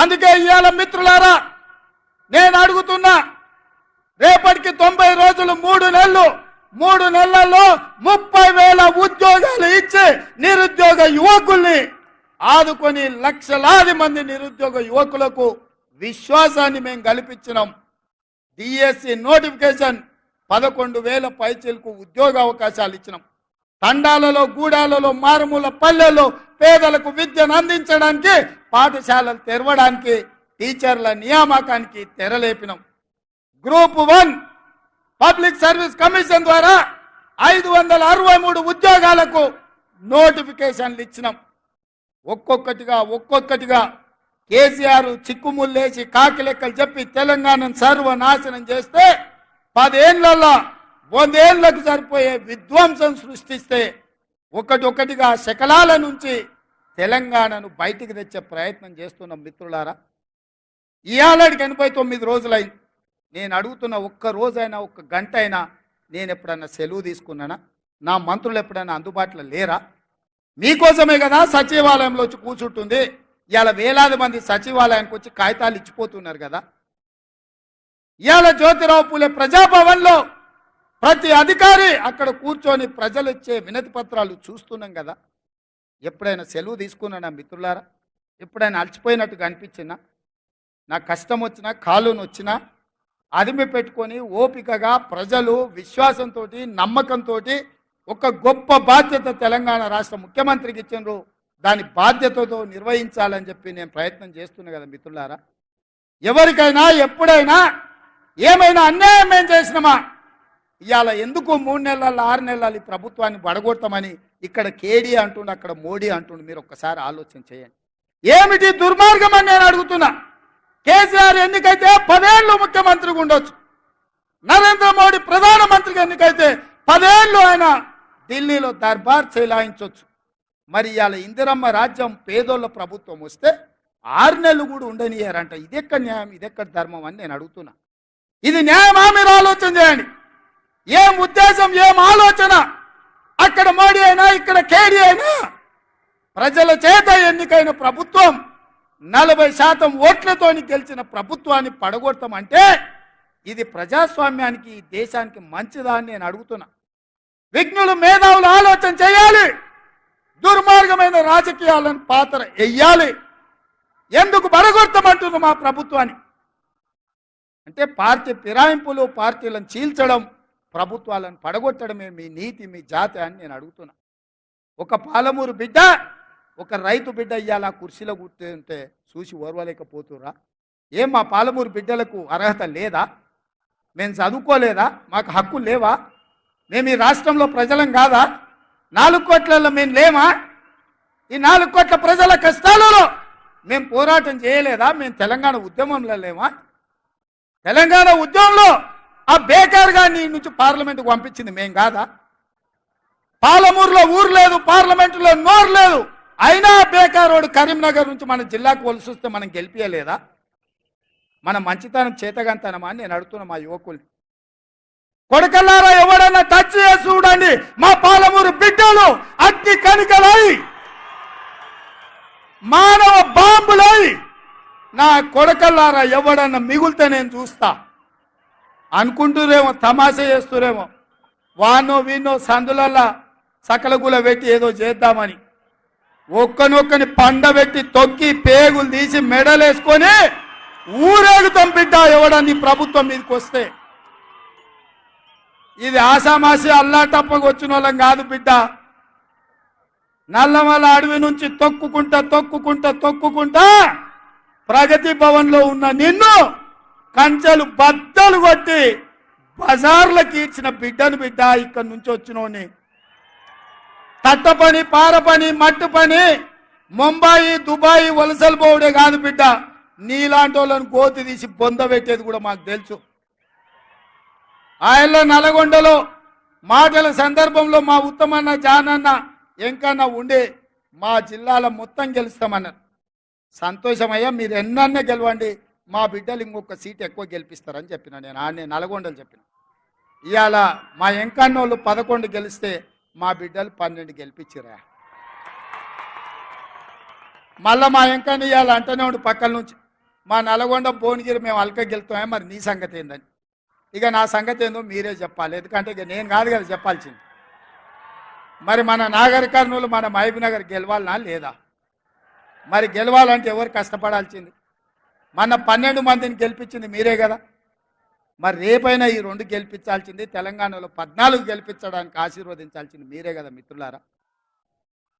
అందుకే ఇవాళ మిత్రులారా నేను అడుగుతున్నా రేపటికి తొంభై రోజులు మూడు నెలలు మూడు నెలల్లో ముప్పై వేల ఉద్యోగాలు ఇచ్చి నిరుద్యోగ యువకుల్ని ఆదుకొని లక్షలాది మంది నిరుద్యోగ యువకులకు విశ్వాసాన్ని మేము కల్పించినాం. డిఎస్సి నోటిఫికేషన్ పదకొండు వేల పైచీలకు ఉద్యోగ అవకాశాలు ఇచ్చినాం. తండాలలో గూడాలలో మారుమూల పల్లెల్లో పేదలకు విద్యను అందించడానికి పాఠశాలలు తెరవడానికి టీచర్ల నియామకానికి తెరలేపినాం. Group one public service commission ద్వారా ఐదు వందల అరవై మూడు ఉద్యోగాలకు నోటిఫికేషన్లు ఇచ్చినాం. ఒక్కొక్కటిగా ఒక్కొక్కటిగా కేసీఆర్ చిక్కుముల్లేసి కాకి లెక్కలు చెప్పి తెలంగాణను సర్వనాశనం చేస్తే పదేళ్ళలో వందేళ్ళకు సరిపోయే విధ్వంసం సృష్టిస్తే ఒకటి ఒకటిగా శకలాల నుంచి తెలంగాణను బయటికి తెచ్చే ప్రయత్నం చేస్తున్న మిత్రులారా ఇవాళకి ఎనభై తొమ్మిది రోజులైంది. నేను అడుగుతున్న ఒక్క రోజైనా ఒక్క గంట అయినా నేను ఎప్పుడన్నా సెలవు తీసుకున్నానా? నా మంత్రులు ఎప్పుడైనా అందుబాటులో లేరా? మీకోసమే కదా సచివాలయంలో వచ్చి కూర్చుంటుంది. ఇవాళ వేలాది మంది సచివాలయానికి వచ్చి కాగితాలు ఇచ్చిపోతున్నారు కదా. ఇవాళ జ్యోతిరావు పూలే ప్రజాభవన్లో ప్రతి అధికారి అక్కడ కూర్చొని ప్రజలు ఇచ్చే వినతి పత్రాలు చూస్తున్నాం కదా. ఎప్పుడైనా సెలవు తీసుకున్నానా మిత్రులారా? ఎప్పుడైనా అలసిపోయినట్టుగా అనిపించినా? నా కష్టం వచ్చినా కాలుని వచ్చినా అదిమి పెట్టుకొని ఓపికగా ప్రజలు విశ్వాసంతో నమ్మకంతో ఒక గొప్ప బాధ్యత తెలంగాణ రాష్ట్ర ముఖ్యమంత్రికి ఇచ్చిండ్రు. దాని బాధ్యతతో నిర్వహించాలని చెప్పి నేను ప్రయత్నం చేస్తున్నా కదా మిత్రులారా. ఎవరికైనా ఎప్పుడైనా ఏమైనా అన్యాయం ఏం చేసినామా? ఇవాళ ఎందుకు మూడు నెలలు ఆరు నెలలు ఈ ప్రభుత్వాన్ని పడగొడతామని ఇక్కడ కేడీ అంటుండు అక్కడ మోడీ అంటుండు మీరు ఒక్కసారి ఆలోచన చేయండి. ఏమిటి దుర్మార్గం అని నేను అడుగుతున్నా? కేసీఆర్ ఎన్నికైతే పదేళ్ళు ముఖ్యమంత్రిగా ఉండొచ్చు. నరేంద్ర మోడీ ప్రధానమంత్రిగా ఎన్నికైతే పదేళ్ళు ఆయన ఢిల్లీలో దర్బార్ చెలాయించవచ్చు మరి ఇవాళ ఇందిరమ్మ రాజ్యం పేదోళ్ళ ప్రభుత్వం వస్తే ఆరు నెలలు కూడా ఉండనియారంట. ఇదెక్కడ న్యాయం? ఇదెక్కడ ధర్మం అని నేను అడుగుతున్నా. ఇది న్యాయమా? మీరు ఆలోచన చేయండి. ఏం ఉద్దేశం ఏం ఆలోచన? అక్కడ మోడీ అయినా ఇక్కడ కేడీ అయినా ప్రజల చేత ఎన్నికైన ప్రభుత్వం నలభై శాతం ఓట్లతోని గెలిచిన ప్రభుత్వాన్ని పడగొడతామంటే ఇది ప్రజాస్వామ్యానికి ఈ దేశానికి మంచిదా అని నేను అడుగుతున్నా. విఘ్నులు మేధావులు ఆలోచన చేయాలి. దుర్మార్గమైన రాజకీయాలను పాత్ర వెయ్యాలి ఎందుకు పడగొడతామంటుంది మా ప్రభుత్వాన్ని? అంటే పార్టీ ఫిరాయింపులు పార్టీలను చీల్చడం ప్రభుత్వాలను పడగొట్టడమే మీ నీతి మీ జాతి అని నేను అడుగుతున్నా. ఒక పాలమూరు బిడ్డ ఒక రైతు బిడ్డ ఇయ్యాలా కుర్చీలో కూర్చుంటే చూసి ఓర్వలేకపోతురా ఏం మా పాలమూరు బిడ్డలకు అర్హత లేదా? మేము చదువుకోలేదా? మాకు హక్కు లేవా? మేము ఈ రాష్ట్రంలో ప్రజలం కాదా? నాలుగు కోట్లలో మేము లేమా? ఈ నాలుగు కోట్ల ప్రజల కష్టాలలో మేము పోరాటం చేయలేదా? మేము తెలంగాణ ఉద్యమంలో లేమా? తెలంగాణ ఉద్యమంలో ఆ బేకార్గా నీ నుంచి పార్లమెంట్కు పంపించింది మేం కాదా? పాలమూరులో ఊరు లేదు పార్లమెంటులో నోరు లేదు. అయినా బేకారోడు కరీంనగర్ నుంచి మన జిల్లాకు వలసి వస్తే మనం గెలిపించలేదా మన మంచితనం చేతగంతనమా అని నేను అడుగుతున్నా మా యువకుల్ని. కొడకల్లారా ఎవడన్నా టచ్ చేసి చూడండి. మా పాలమూరు బిడ్డలు అగ్ని కనికలై మానవ బాంబులై నా కొడకల్లారా ఎవడన్నా మిగులుతా నేను చూస్తా. అనుకుంటురేమో తమాషా చేస్తురేమో. వానో వీనో సందులల్లా సకలగుల పెట్టి ఏదో చేద్దామని. ఒక్కనొక్కని పండబెట్టి తొక్కి పేగులు తీసి మెడలేసుకొని ఊరేగుతాం బిడ్డ ఎవడని ప్రభుత్వం మీదకి వస్తే. ఇది ఆసామాసి అల్లాటప్పకు వచ్చిన వాళ్ళం కాదు బిడ్డ. నల్లమల అడవి నుంచి తొక్కుకుంటా తొక్కుకుంటా తొక్కుకుంటా ప్రగతి భవన్లో ఉన్న నిన్ను కంచెలు బద్దలు కొట్టి బజార్లకి ఇచ్చిన బిడ్డను బిడ్డ ఇక్కడి నుంచి వచ్చినోని. తట్ట పని పార పని మట్టు పని ముంబాయి దుబాయ్ వలసలు పోవడే కాదు బిడ్డ. నీలాంటి వాళ్ళని కోతి తీసి బొంద పెట్టేది కూడా మాకు తెలుసు. ఆయనలో నల్గొండలో మాటల సందర్భంలో మా ఉత్తమన్న జానన్న ఎంకన్నా ఉండే మా జిల్లాలో మొత్తం గెలుస్తామన్నారు. సంతోషమయ్యా మీరు ఎన్నన్నా గెలవండి. మా బిడ్డలు ఇంకొక సీట్ ఎక్కువ గెలిపిస్తారని చెప్పిన నేను ఆడనే నల్గొండలు చెప్పిన. ఇవాళ మా ఎంకన్నోళ్ళు పదకొండు గెలిస్తే మా బిడ్డలు పన్నెండు గెలిపించిరా మళ్ళా మా ఎంకన్న ఇవాళ అంటనే ఉండు పక్కల నుంచి మా నల్గొండ భువనగిరి మేము అల్క గెలుతామే మరి నీ సంగతి ఏందని. ఇక నా సంగతి ఏందో మీరే చెప్పాలి ఎందుకంటే ఇక నేను కాదు కదా చెప్పాల్సింది. మరి మన నాగరికర్ణులు మన మహబూబ్ గెలవాలనా లేదా? మరి గెలవాలంటే ఎవరు కష్టపడాల్సింది? మన పన్నెండు మందిని గెలిపించింది మీరే కదా. మరి రేపైనా ఈ రెండు గెలిపించాల్సింది తెలంగాణలో పద్నాలుగు గెలిపించడానికి ఆశీర్వదించాల్సింది మీరే కదా మిత్రులారా.